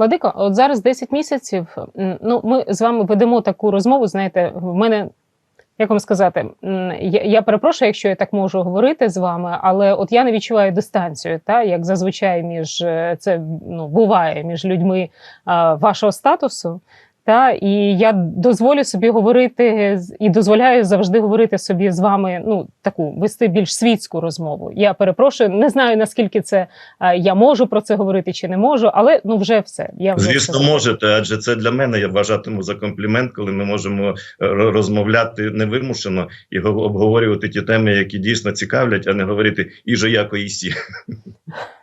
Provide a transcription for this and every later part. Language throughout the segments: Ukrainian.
Владико, от зараз 10 місяців. Ну, ми з вами ведемо таку розмову. Знаєте, в мене. Як вам сказати, я, я перепрошую, якщо я так можу говорити з вами, але от я не відчуваю дистанцію, та як зазвичай між е, це ну буває між людьми а, вашого статусу. Та і я дозволю собі говорити і дозволяю завжди говорити собі з вами. Ну таку вести більш світську розмову. Я перепрошую, не знаю наскільки це е, я можу про це говорити чи не можу, але ну вже все. Я вже Звісно, сказала. можете, адже це для мене я вважатиму за комплімент, коли ми можемо е, ро- розмовляти невимушено і го- обговорювати ті теми, які дійсно цікавлять, а не говорити і же яко сі.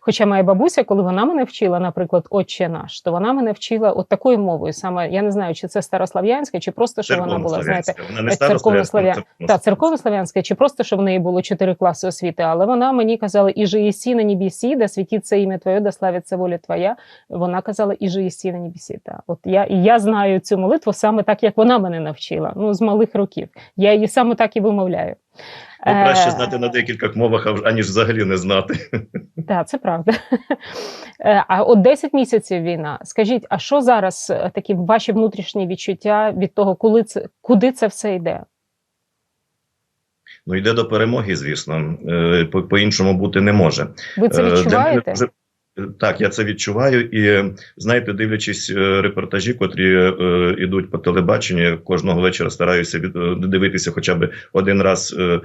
Хоча моя бабуся, коли вона мене вчила, наприклад, отче наш, то вона мене вчила от такою мовою. Саме я не знаю, чи це старослав'янська, чи просто що вона була, знаєте, старослов'янська, та церковнослав'янська, чи просто що в неї було чотири класи освіти. Але вона мені казала, і єсі на небесі, да світиться ім'я Твоє, да славиться воля Твоя. Вона казала, і єсі на небесі. Та от я і я знаю цю молитву саме так, як вона мене навчила. Ну з малих років. Я її саме так і вимовляю. Ну, краще Е, знати на декількох мовах, аніж взагалі не знати. Так, це правда. Е, А от 10 місяців війна. Скажіть, а що зараз е, такі ваші внутрішні відчуття від того, коли це куди це все йде? Ну йде до перемоги, звісно. По- По-іншому бути не може. Ви це для мене відчуваєте? Так, я це відчуваю, і знаєте, дивлячись е, репортажі, котрі е, йдуть по телебаченню, кожного вечора стараюся від, е, дивитися хоча б один раз е, е,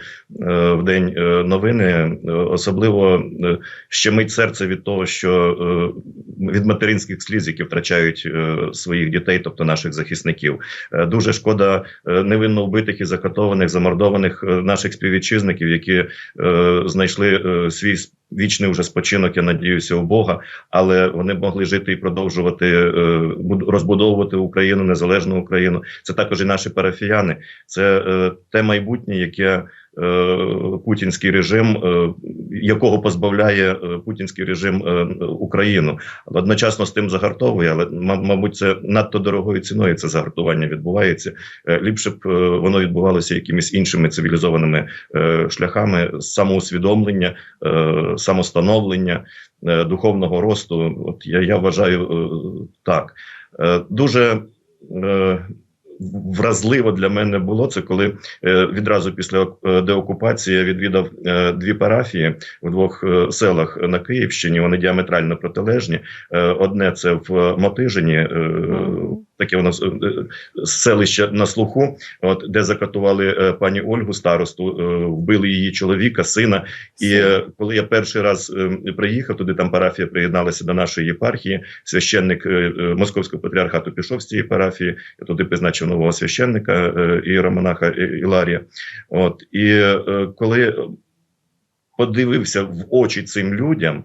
в день е, новини. Особливо е, щемить серце від того, що е, від материнських сліз, які втрачають е, своїх дітей, тобто наших захисників. Е, Дуже шкода е, невинно вбитих і закатованих, замордованих е, наших співвітчизників, які е, знайшли е, свій вічний уже спочинок, я надіюся, у Бога, але вони могли жити і продовжувати е, розбудовувати Україну, незалежну Україну. Це також і наші парафіяни. Це е, те майбутнє, яке путінський режим, е, якого позбавляє е, путінський режим е, Україну, одночасно з тим загартовує, але ма- мабуть, це надто дорогою ціною це загартування відбувається. Е, Ліпше б е, воно відбувалося якимись іншими цивілізованими е, шляхами самоусвідомлення, е, самостановлення, е, духовного росту. От я, я вважаю е, так. Е, Дуже е, вразливо для мене було це, коли е, відразу після е, деокупації я відвідав е, дві парафії в двох селах на Київщині. Вони діаметрально протилежні. Одне це в Мотижині. Е, Таке воно е, селище на слуху, от де закатували е, пані Ольгу старосту, е, вбили її чоловіка, сина. І е, коли я перший раз е, приїхав туди, там парафія приєдналася до нашої єпархії. Священник е, е, московського патріархату пішов з цієї парафії. Я туди призначив нового священника е, І- Іларія. От і е, коли подивився в очі цим людям.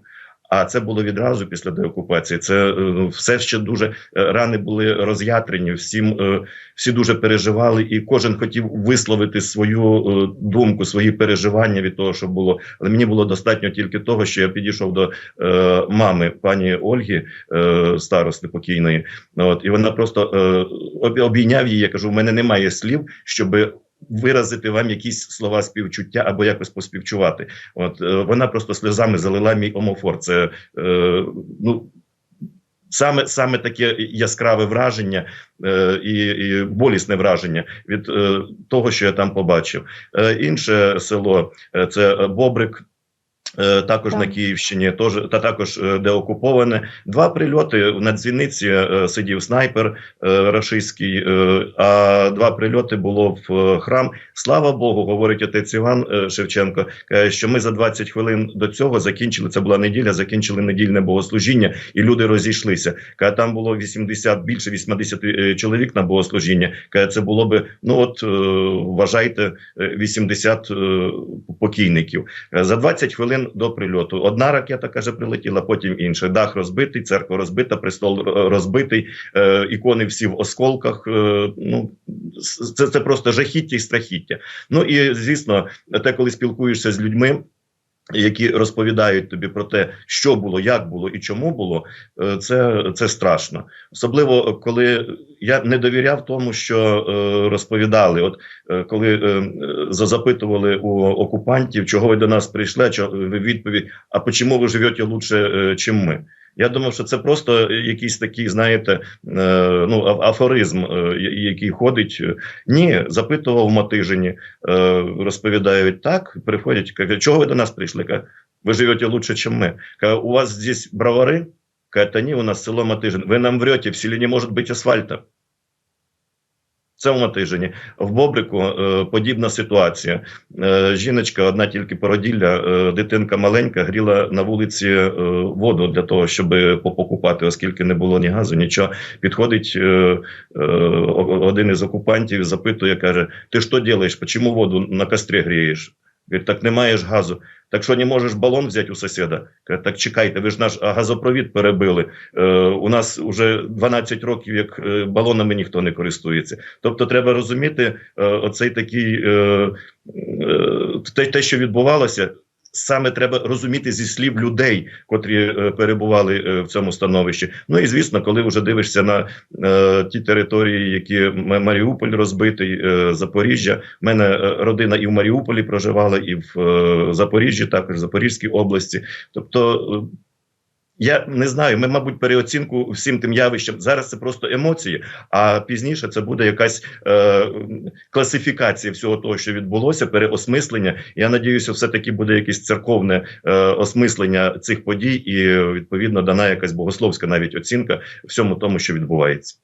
А це було відразу після деокупації. Це е, все ще дуже е, рани були роз'ятрені. Всім е, всі дуже переживали, і кожен хотів висловити свою думку, свої переживання від того, що було. Але мені було достатньо тільки того, що я підійшов до мами пані Ольги, старости покійної. От і вона просто обійняв її. Я кажу: у мене немає слів, щоби виразити вам якісь слова співчуття або якось поспівчувати. От е, вона просто сльозами залила мій омофор. Це е, ну. Саме саме таке яскраве враження е, і, і болісне враження від е, того, що я там побачив. Е, інше село е, це Бобрик, також Так. на Київщині, тож та також е, де окуповане. Два прильоти на дзвіниці е, сидів снайпер е, рашистський, е, а два прильоти було в е, храм. Слава Богу, говорить отець Іван е, Шевченко, каже, що ми за 20 хвилин до цього закінчили. Це була неділя, закінчили недільне богослужіння, і люди розійшлися. Каже, там було 80, більше 80 е, чоловік на богослужіння. Каже, це було би, ну от е, вважайте, е, 80 е, покійників. Е, За 20 хвилин до прильоту. Одна ракета каже, прилетіла, потім інша. Дах розбитий, церква розбита, престол е, розбитий, е, ікони всі в осколках. е, Ну це, це просто жахіття і страхіття. Ну і звісно, те, коли спілкуєшся з людьми. Які розповідають тобі про те, що було, як було і чому було, е, це, це страшно. Особливо коли я не довіряв тому, що е, розповідали. От е, коли е, е, запитували у окупантів, чого ви до нас прийшли, що ви відповідь: а чому ви живете лучше, ніж ми? Я думав, що це просто якийсь такий, знаєте, е, ну, афоризм, е, який ходить. Ні, запитував в Матижині, е, розповідають так, приходять, кажуть, чого ви до нас прийшли? Кажуть, ви живете лучше, ніж ми. Кажуть, у вас здесь бровари? Кажуть, ні, у нас село Матижин. Ви нам врете, в селі не може бути асфальта. Це тижні. В Бобрику е, подібна ситуація. Е, жіночка, одна тільки породілля, е, дитинка маленька, гріла на вулиці е, воду для того, щоб покупати, оскільки не було ні газу, нічого. Підходить е, е, один із окупантів, запитує, каже: Ти що робиш? Чому воду на кострі грієш? Говорить, так не маєш газу. Так що не можеш балон взяти у сусіда? Каже, так чекайте, ви ж наш газопровід перебили. Е, у нас вже 12 років, як е, балонами ніхто не користується. Тобто, треба розуміти е, оцей такий е, е, те, що відбувалося. Саме треба розуміти зі слів людей, котрі е, перебували е, в цьому становищі. Ну і звісно, коли вже дивишся на е, ті території, які Маріуполь розбитий, е, Запоріжжя. У мене е, родина і в Маріуполі проживала, і в е, Запоріжжі, також в Запорізькій області. Тобто, е, я не знаю, ми, мабуть, переоцінку всім тим явищам. Зараз це просто емоції, а пізніше це буде якась е, класифікація всього того, що відбулося, переосмислення. Я надіюся, все-таки буде якесь церковне е, осмислення цих подій, і відповідно дана якась богословська навіть оцінка всьому тому, що відбувається.